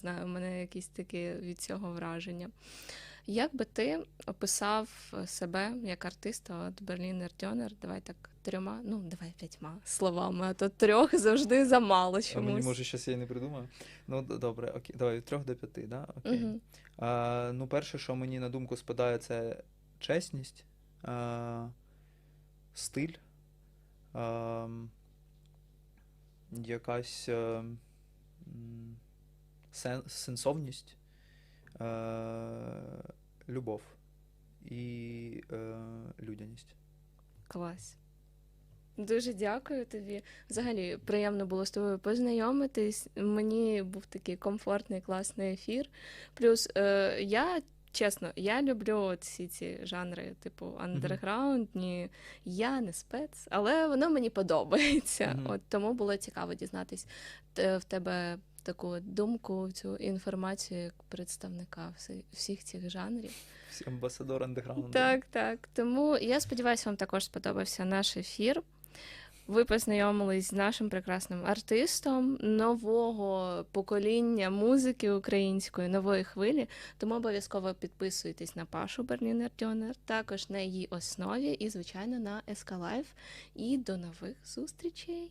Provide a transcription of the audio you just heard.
Знаю, у мене якісь такі від цього враження. Як би ти описав себе як артиста от Берлінер Дьонер? Давай так трьома, ну давай п'ятьма словами, а то трьох завжди замало А мені може щось я не придумав. Ну, добре, окей, давай від трьох до п'яти, да? Окей. Мгм. А, ну, перше, що мені на думку спадає, це чесність, а, стиль, а, якась а, м, сен, сенсовність, а, любов і е, людяність. Клас. Дуже дякую тобі. Взагалі приємно було з тобою познайомитись. Мені був такий комфортний, класний ефір. Плюс е, я. Чесно, я люблю всі ці жанри, типу андерграундні. Я не спец, але воно мені подобається. От тому було цікаво дізнатись в тебе таку думку, цю інформацію як представника всіх цих жанрів. Всі амбасадор андеграунду. Так, так. Тому я сподіваюся, вам також сподобався наш ефір. Ви познайомились з нашим прекрасним артистом нового покоління музики української, нової хвилі. Тому обов'язково підписуйтесь на Пашу Берлінер Дьонер, також на її основі і, звичайно, на Ескалайф. І до нових зустрічей!